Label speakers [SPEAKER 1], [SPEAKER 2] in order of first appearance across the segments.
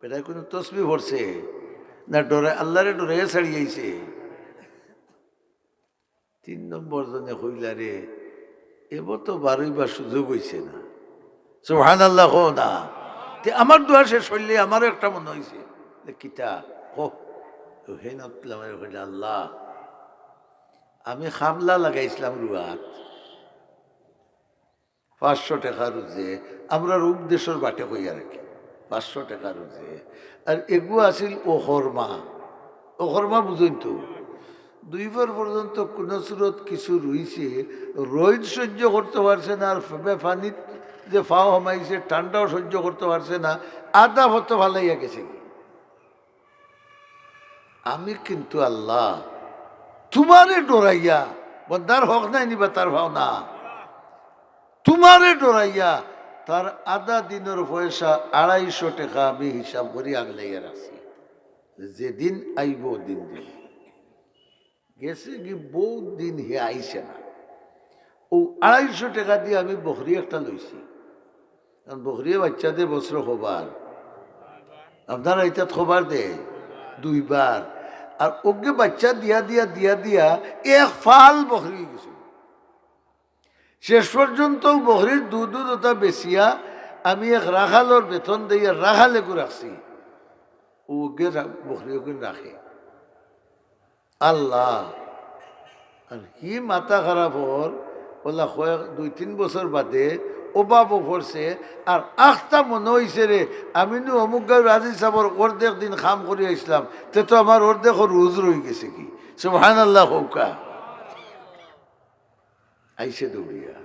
[SPEAKER 1] বেটায় কোনো তসবি ভরছে? না ডরে আল্লাহরে ডরে ছাড়িয়েছে তিন নম্বর জনে হইলা রে, এবার তো বারোইবার সুযোগ হইছে না। সোহান আল্লাহ হো না আমার দোয়া শেষ হইলে আমারও একটা মনে হয়েছে কিতা? হো হে নতলাম হইলে আল্লাহ, আমি খামলা লাগাইছিলাম রুয়াত। পাঁচশো টাকা রুজে, আমরা রূপদেশর বাটে কইয়া রাখি। পাঁচশো টাকা রুজে আর এগু আছিল ওহরমা ওহরমা বুঝুন তো, দুইবার পর্যন্ত কোনো সুরত কিছু রইছে রোদ সহ্য করতে পারছে না, আর ফেবে পানিত যে ফাও হমাইছে ঠান্ডাও সহ্য করতে পারছে না, আদা হতো ভালাইয়া গেছে। আমি কিন্তু আল্লাহ, তোমারে ডরাইয়া, বন্দার হক নাই নিবা তার ভাওনা। তোমারে ডরাইয়া তার আধা দিনের পয়সা আড়াইশো টাকা আমি হিসাব করি আগলাইয়া রাখছি। যেদিন আইব দিন দিন। গেছে কি বহুত দিন হে আইছে না। ও আড়াইশো টাকা দিয়ে আমি বকরি একটা লইছি। কারণ বকরিয়ে বাচ্চাদের বছর খবর আপনারা এটা খবর দে, দুইবার। আর ওকে বাচ্চা দিয়া দিয়া দিয়া দিয়া এক ফাল বকরি গেছে শেষ পর্যন্ত বহরির দুধ ওটা বেচিয়া আমি এক রাখালোর বেতন দিয়ে রাখালে করে রাখছি ওকে বকরি ওকে রাখে আল্লাহ। আর কি মাথা খারাপ হল ওলা কয়েক দুই তিন বছর বাদে অভাবও পড়ছে আর আখটা মনে হয়েছে রে আমি নু অমুক গাঁও রাজি সাবর অর্ধেক দিন খাম করে আসলাম তে তো আমার অর্ধেক রোজ রয়ে গেছে কি? সুবহান আল্লাহ হৌকা আইসে দৌড়িয়া।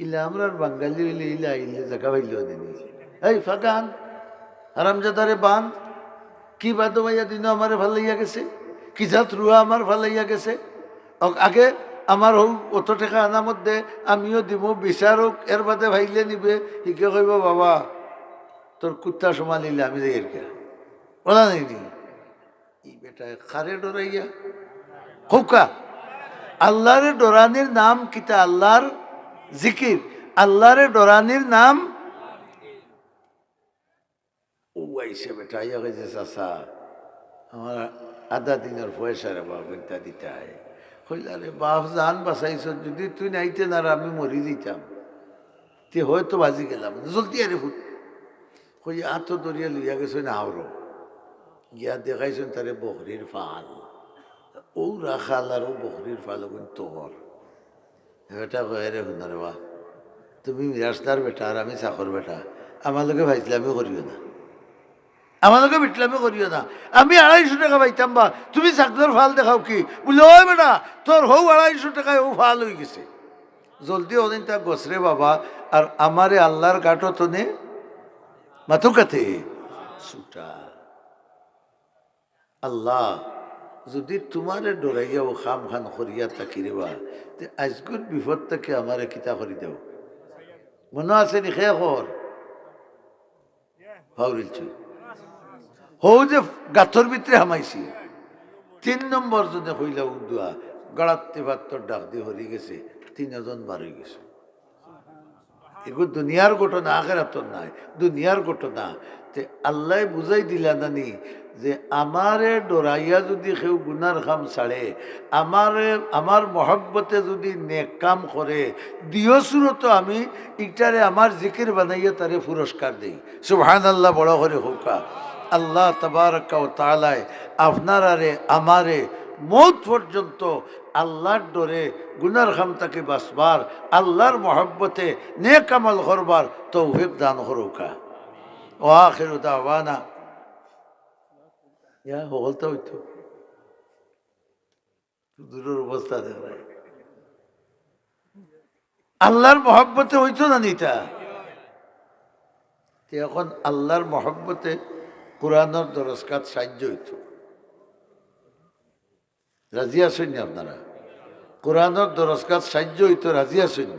[SPEAKER 1] ইলা আমরার বাঙালি হইলে ইলা ইলে জায়গা পাইল দিনি এই ফাঁকান হারামজাদারে বান, কি বাদ ভাইয়া দিন আমারে ভালো লাগিয়া গেছে? কি জাত রুয়া আমার ভালো লাগিয়া গেছে? আগে আমার হৌ অত টাকা আনার মধ্যে আমিও দিব বিচারক এর বাদে ভাইলে নিবে শিকে কইব, বাবা, তোর কুত্তা সমান নিলে আমি যাই এরকে বলা নাই নি? ই বেটা খারে ডরাইয়া। হৌকা আল্লাহরে ডরানির নাম কিতা? আল্লাহর জিকির। আল্লাহরে ডরানির নাম ও আইসে বেটা ইয়া গেছে চাষা আমার আধা দিনের পয়সা রে বাবা ইটা দিতে হয়। কইলা বাপ, জান বাঁচাইছ, যদি তুই নাইতে না আমি মরি দিতাম তে হয়তো বাজি গেলাম। জলদি আরে ফুট। কই আত দরিয়া লইয়া গেছে না আওর গিয়া দেখাইছেন তারে বকরির ফাল। ও রাখাল আর ও বকরির ফাল ওগুন তোর এটা কয়ে রে হুনারে বা তুমি মিরাজদার বেটা আর আমি চাকর বেটা আমার লোকে ভাইছিলামই করিও না আমার লোকে বিটলামে করিও না আমি আড়াইশো টাকা পাইতাম বা তুমি চাকরির ফাল দেখাও কি বলে ওই বেটা তোর হৌ আড়াইশো টাকায় ও ফাল হয়ে গেছে জলদি ওদিন তা গছরে বাবা আর আমারে আল্লাহর গাটো তো নে মাথু কাতে সুটা আল্লাহ যদি তোমারে ডরাইয়া ও খাম খান করিয়া থাকি রেবা তে আজগুর বিপদ থেকে আমারে কিতা করি দেও? মনে আছে নি খেয়া কর ভাউরিল চুই। হৌ যে গাথর ভিতরে হামাইছি। তিন নম্বর জনে হইলা উদুয়া গড়াতে ভাত্তর ডাক দিয়ে হরি গেছে, তিনজন বার হয়ে গেছে। এগুলো দুনিয়ার ঘটনা আখেরাতর নাই, দুনিয়ার ঘটনা। তে আল্লাহ বুঝাই দিলা নানি যে আমারে ডরাইয়া যদি কেউ গুনার কাম ছাড়ে, আমারে, আমার মহব্বতে যদি নেক কাম করে দিয়সুরত আমি ইটারে আমার জিকির বানাইয়া তারে পুরস্কার দিই। সুবহান আল্লাহ বড় করে হোকা। আল্লাহ তবারকা ও তালায় আপনারারে আমারে মৌত পর্যন্ত আল্লাহর ডরে গুনার খামতাকে বাসবার আল্লাহর মহব্বতে নেক আমল করবার তৌফিক দান করুকা। ও আখির দাওয়ানা। আল্লাহর মহব্বতে হইতো না নিতা? এখন আল্লাহর মহব্বতে কোরআনের দরজকাত সাহায্য হইতো। রাজি আসেন আপনারা? কোরআনের দরজকাত সাহায্য হইতো রাজি আসেন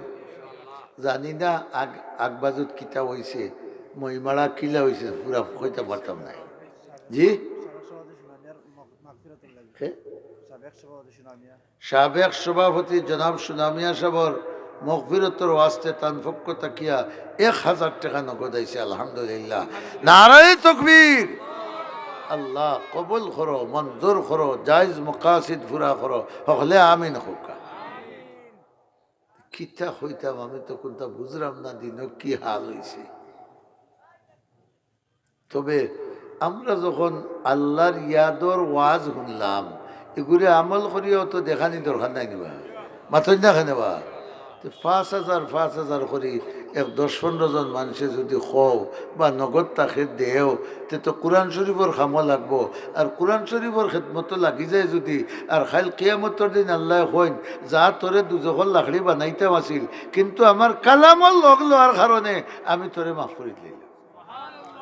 [SPEAKER 1] জানি না আগ, আগবাজত কিতা হয়েছে মহিমাড়া কিলা হয়েছে পুরা কইতে পারতাম না জি? সাবেক সভাপতি জনাব সুনামিয়া সাবর মকফিরতর ওয়াস্তে তান পক্ষ তাকিয়া এক হাজার টাকা নগদ আইছে আলহামদুলিল্লাহ। নারায় তকবীর আল্লাহ কবুল করো মঞ্জুর করো জায়জ মুকাসিদ ফুরা করো হলে আমিন হোকা। কিতা হইতাম আমি তো কোনটা বুঝলাম না দিন কি হাল হইছে। তবে আমরা যখন আল্লাহর ইয়াদর ওয়াজ শুনলাম এগুলি আমল করিও তো দেখানি দরকার নাই নিবা। মাথন না খানেবা পাঁচ হাজার পাঁচ হাজার করি এক দশ পনেরো জন মানুষে যদি খও বা নগদ তাকে দেও, তে তো কোরআন শরীফর খামো লাগবো। আর কোরআন শরীফর খেদমতো লাগি যায় যদি, আর খাইল কিয়ামতর দিন আল্লাহ হইন, যা তোরে দুজখন লাকড়ি বানাইতাম আছিল, কিন্তু আমার কালামল লগ লোৱাৰ কারণে আমি তোরে মাফ করে দিলাম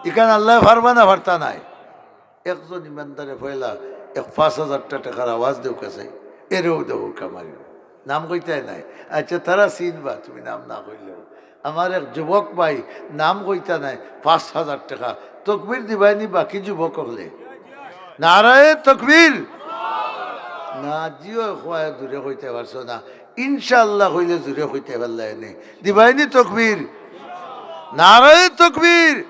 [SPEAKER 1] ইখান আল্লাহ পারবা না পারতা নাই। একজন ইমানদারে পয়লা এক পাঁচ হাজারটা টাকার আওয়াজ দেও কাছে এরেও দেবো কামারিও নাম কইতাই নাই। আচ্ছা তারা চিনবা, তুমি নাম না কইলেও। আমার এক যুবক ভাই নাম কইতা নাই, পাঁচ হাজার টাকা। তকবির দিবাইনি বাকি যুবক হলে। নারায় তকবির। না, জিও খোয়া দূরে কইতে পারছ না। ইনশাল্লাহ কইলে দূরে কইতে পারলাই নে দিবাইনি তকবির। নারায় তকবির।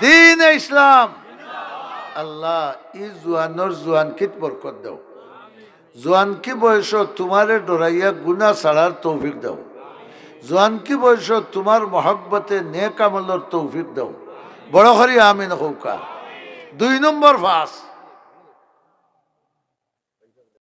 [SPEAKER 1] দিন ইসলাম। আল্লাহ, ই জুয়ানোর জুয়ান কিত বরকত দাও। জোয়ানকি বয়স তোমারে ডরাইয়া গুনা ছাড়ার তৌফিক দাও। জোয়ানকি বয়স তোমার মহব্বতে নেক আমলের তৌফিক দাও। বড় করি আমিন হৌকা। দুই নম্বর ফাঁস